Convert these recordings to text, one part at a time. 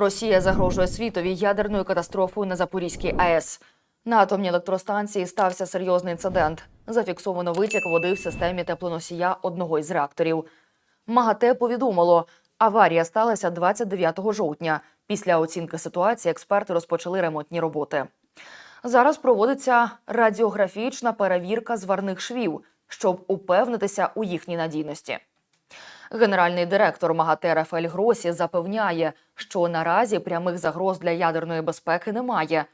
Росія загрожує світові ядерною катастрофою на Запорізькій АЕС. На атомній електростанції стався серйозний інцидент. Зафіксовано витік води в системі теплоносія одного із реакторів. МАГАТЕ повідомило, аварія сталася 29 жовтня. Після оцінки ситуації експерти розпочали ремонтні роботи. Зараз проводиться радіографічна перевірка зварних швів, щоб упевнитися у їхній надійності. Генеральний директор МАГАТЕ Рафаель Гросі запевняє, що наразі прямих загроз для ядерної безпеки немає,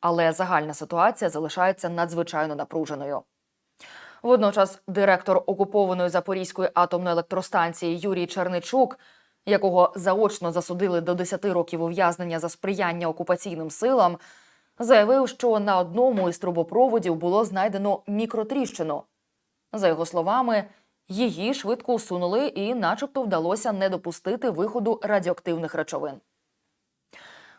але загальна ситуація залишається надзвичайно напруженою. Водночас директор окупованої Запорізької атомної електростанції Юрій Черничук, якого заочно засудили до 10 років ув'язнення за сприяння окупаційним силам, заявив, що на одному із трубопроводів було знайдено мікротріщину. За його словами, її швидко усунули і, начебто, вдалося не допустити виходу радіоактивних речовин.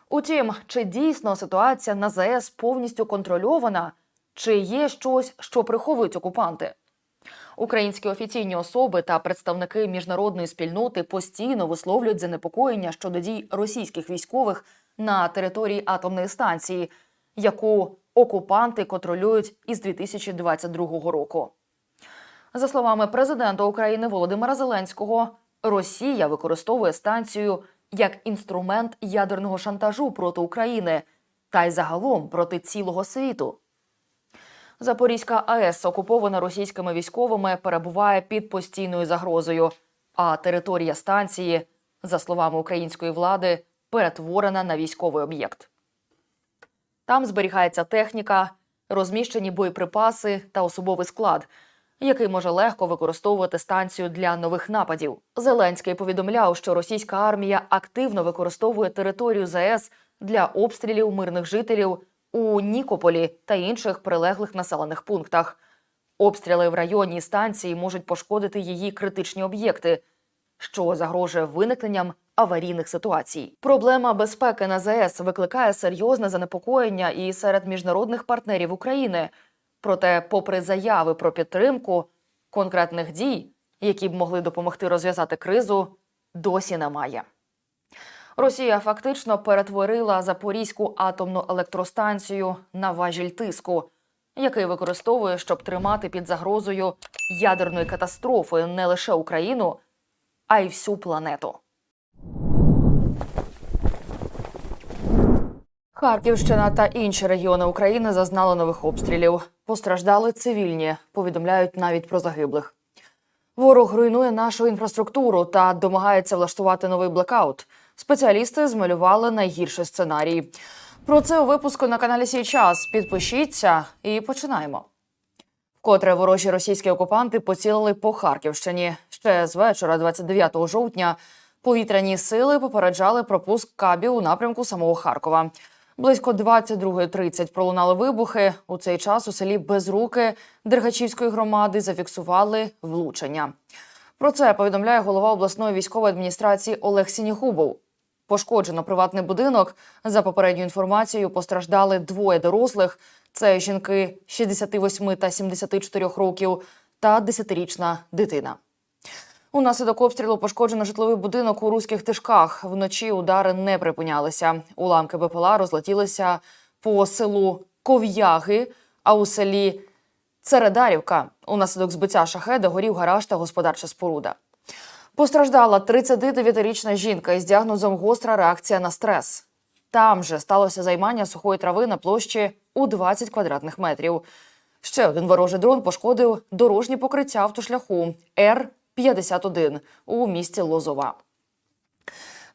Утім, чи дійсно ситуація на ЗАЕС повністю контрольована, чи є щось, що приховують окупанти? Українські офіційні особи та представники міжнародної спільноти постійно висловлюють занепокоєння щодо дій російських військових на території атомної станції, яку окупанти контролюють із 2022 року. За словами президента України Володимира Зеленського, Росія використовує станцію як інструмент ядерного шантажу проти України та й загалом проти цілого світу. Запорізька АЕС, окупована російськими військовими, перебуває під постійною загрозою. А територія станції, за словами української влади, перетворена на військовий об'єкт. Там зберігається техніка, розміщені боєприпаси та особовий склад, який може легко використовувати станцію для нових нападів. Зеленський повідомляв, що російська армія активно використовує територію ЗАЕС для обстрілів мирних жителів у Нікополі та інших прилеглих населених пунктах. Обстріли в районі станції можуть пошкодити її критичні об'єкти, що загрожує виникненням аварійних ситуацій. Проблема безпеки на ЗАЕС викликає серйозне занепокоєння і серед міжнародних партнерів України. Проте, попри заяви про підтримку, конкретних дій, які б могли допомогти розв'язати кризу, досі немає. Росія фактично перетворила Запорізьку атомну електростанцію на важіль тиску, який використовує, щоб тримати під загрозою ядерної катастрофи не лише Україну, а й всю планету. Харківщина та інші регіони України зазнали нових обстрілів. Постраждали цивільні, повідомляють навіть про загиблих. Ворог руйнує нашу інфраструктуру та домагається влаштувати новий блекаут. Спеціалісти змалювали найгірший сценарій. Про це у випуску на каналі Сій час. Підпишіться і починаємо. Вкотре ворожі російські окупанти поцілили по Харківщині. Ще з вечора, 29 жовтня, повітряні сили попереджали про пуск кабів у напрямку самого Харкова. Близько 22.30 пролунали вибухи. У цей час у селі Безруки Дергачівської громади зафіксували влучення. Про це повідомляє голова обласної військової адміністрації Олег Сінігубов. Пошкоджено приватний будинок. За попередньою інформацією, постраждали двоє дорослих. Це жінки 68 та 74 років та 10-річна дитина. Унаслідок обстрілу пошкоджено житловий будинок у руських тишках. Вночі удари не припинялися. Уламки БПЛА розлетілися по селу Ков'яги, а у селі Цередарівка унаслідок збиття шахеда горів гараж та господарча споруда. Постраждала 39-річна жінка із діагнозом гостра реакція на стрес. Там же сталося займання сухої трави на площі у 20 квадратних метрів. Ще один ворожий дрон пошкодив дорожнє покриття автошляху Р-51 у місті Лозова.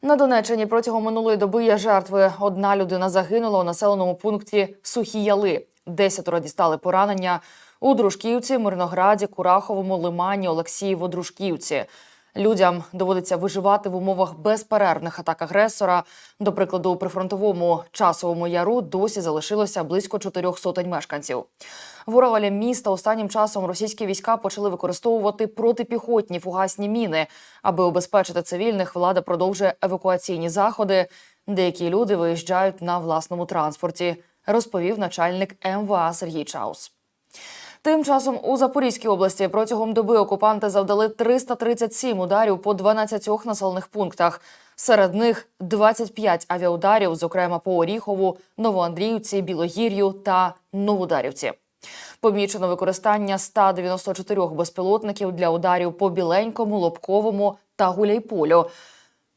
На Донеччині протягом минулої доби є жертви. Одна людина загинула у населеному пункті Сухі Яли. Десятеро дістали поранення у Дружківці, Мирнограді, Кураховому, Лимані, Олексієво, Дружківці. Людям доводиться виживати в умовах безперервних атак агресора. До прикладу, у прифронтовому часовому яру досі залишилося близько чотирьох сотень мешканців. В Уралі міста останнім часом російські війська почали використовувати протипіхотні фугасні міни. Аби убезпечити цивільних, влада продовжує евакуаційні заходи. Деякі люди виїжджають на власному транспорті, розповів начальник МВА Сергій Чаус. Тим часом у Запорізькій області протягом доби окупанти завдали 337 ударів по 12 населених пунктах. Серед них 25 авіаударів, зокрема по Оріхову, Новоандріївці, Білогір'ю та Новодарівці. Помічено використання 194 безпілотників для ударів по Біленькому, Лобковому та Гуляйполю.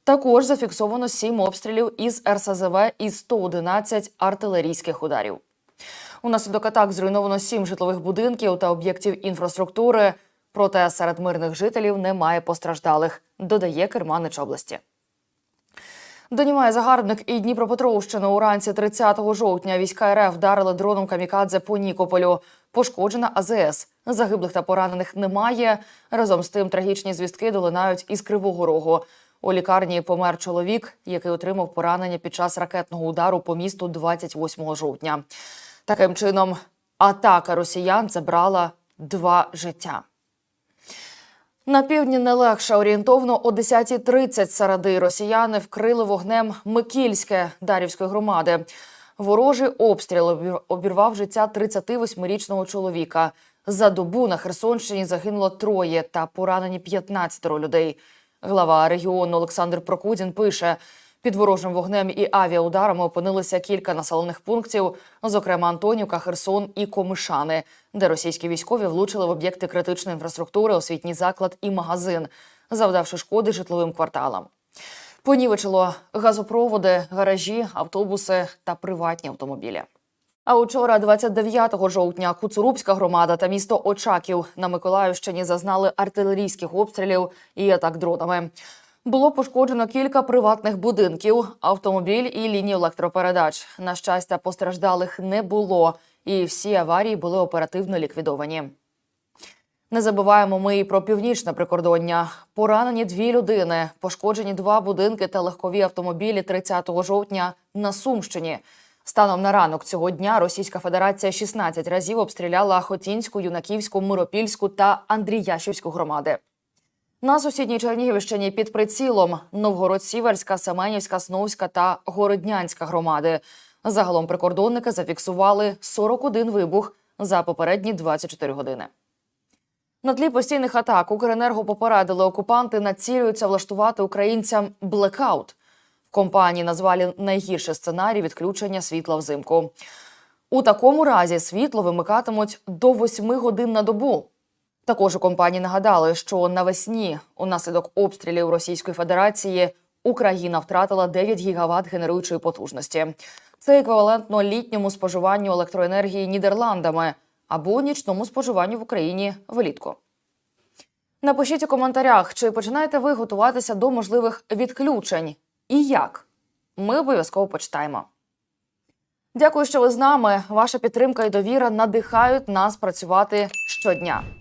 Також зафіксовано 7 обстрілів із РСЗВ і 111 артилерійських ударів. Унаслідок атак зруйновано 7 житлових будинків та об'єктів інфраструктури. Проте серед мирних жителів немає постраждалих, додає керманич області. Донімає загарбник і Дніпропетровщину. Уранці 30 жовтня війська РФ вдарили дроном камікадзе по Нікополю. Пошкоджена АЗС. Загиблих та поранених немає. Разом з тим трагічні звістки долинають із Кривого Рогу. У лікарні помер чоловік, який отримав поранення під час ракетного удару по місту 28 жовтня. Таким чином, атака росіян забрала два життя. На півдні не легше орієнтовно о 10.30 середи росіяни вкрили вогнем Микільське Дарівської громади. Ворожий обстріл обірвав життя 38-річного чоловіка. За добу на Херсонщині загинуло троє та поранені 15 людей. Глава регіону Олександр Прокудін пише: під ворожим вогнем і авіаударами опинилися кілька населених пунктів, зокрема Антонівка, Херсон і Комишани, де російські військові влучили в об'єкти критичної інфраструктури, освітній заклад і магазин, завдавши шкоди житловим кварталам. Понівечило газопроводи, гаражі, автобуси та приватні автомобілі. А учора, 29 жовтня, Куцурубська громада та місто Очаків на Миколаївщині зазнали артилерійських обстрілів і атак дронами. Було пошкоджено кілька приватних будинків, автомобіль і лінію електропередач. На щастя, постраждалих не було, і всі аварії були оперативно ліквідовані. Не забуваємо ми і про північне прикордоння. Поранені дві людини, пошкоджені два будинки та легкові автомобілі 30 жовтня на Сумщині. Станом на ранок цього дня Російська Федерація 16 разів обстріляла Хотінську, Юнаківську, Миропільську та Андріяшівську громади. На сусідній Чернігівщині під прицілом Новгород-Сіверська, Семенівська, Сновська та Городнянська громади. Загалом прикордонники зафіксували 41 вибух за попередні 24 години. На тлі постійних атак Укренерго попередили окупанти націлюються влаштувати українцям блекаут. В компанії назвали найгірший сценарій відключення світла взимку. У такому разі світло вимикатимуть до 8 годин на добу. Також у компанії нагадали, що навесні, унаслідок обстрілів Російської Федерації, Україна втратила 9 гігават генеруючої потужності. Це еквівалентно літньому споживанню електроенергії Нідерландами або нічному споживанню в Україні влітку. Напишіть у коментарях, чи починаєте ви готуватися до можливих відключень і як. Ми обов'язково почитаємо. Дякую, що ви з нами. Ваша підтримка і довіра надихають нас працювати щодня.